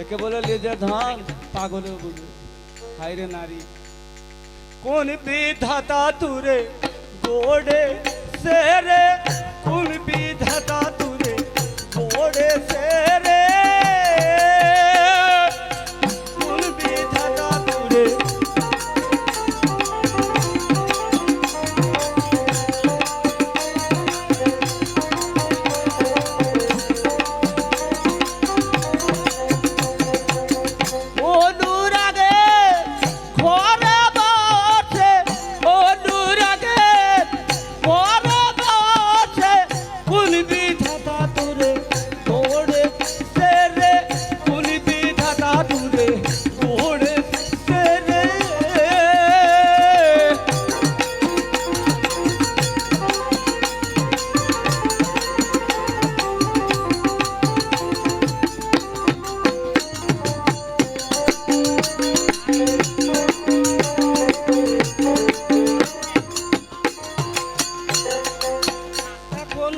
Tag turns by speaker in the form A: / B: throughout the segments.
A: একে বলে লেজে ধান পাগলে বুঝে হাইরে নারী। কোন বিধাতা তুরে গোড়ে সেরে কোন কোন বিধাতা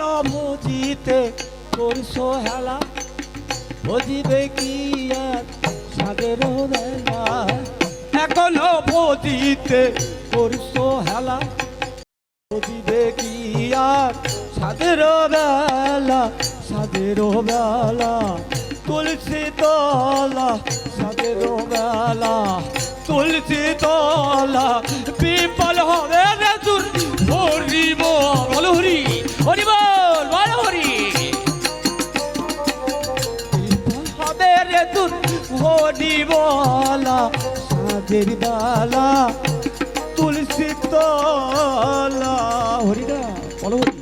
A: বুঝিতে করছ হেলা। বুঝিবে কি আর সাদের এখনও বুঝিতে করছ হেলা। বুঝিবে কি আর বেলা সাদের বেলা তুলসী তলা সাদের বেলা তুলসী তলা পিপল হবে রে দূর হরি বল হরি হরি বল বল হরি। হবে রে তুর হরি বলা সাদের বেলা, তুলসী তলা। হরিরা বলো হরি।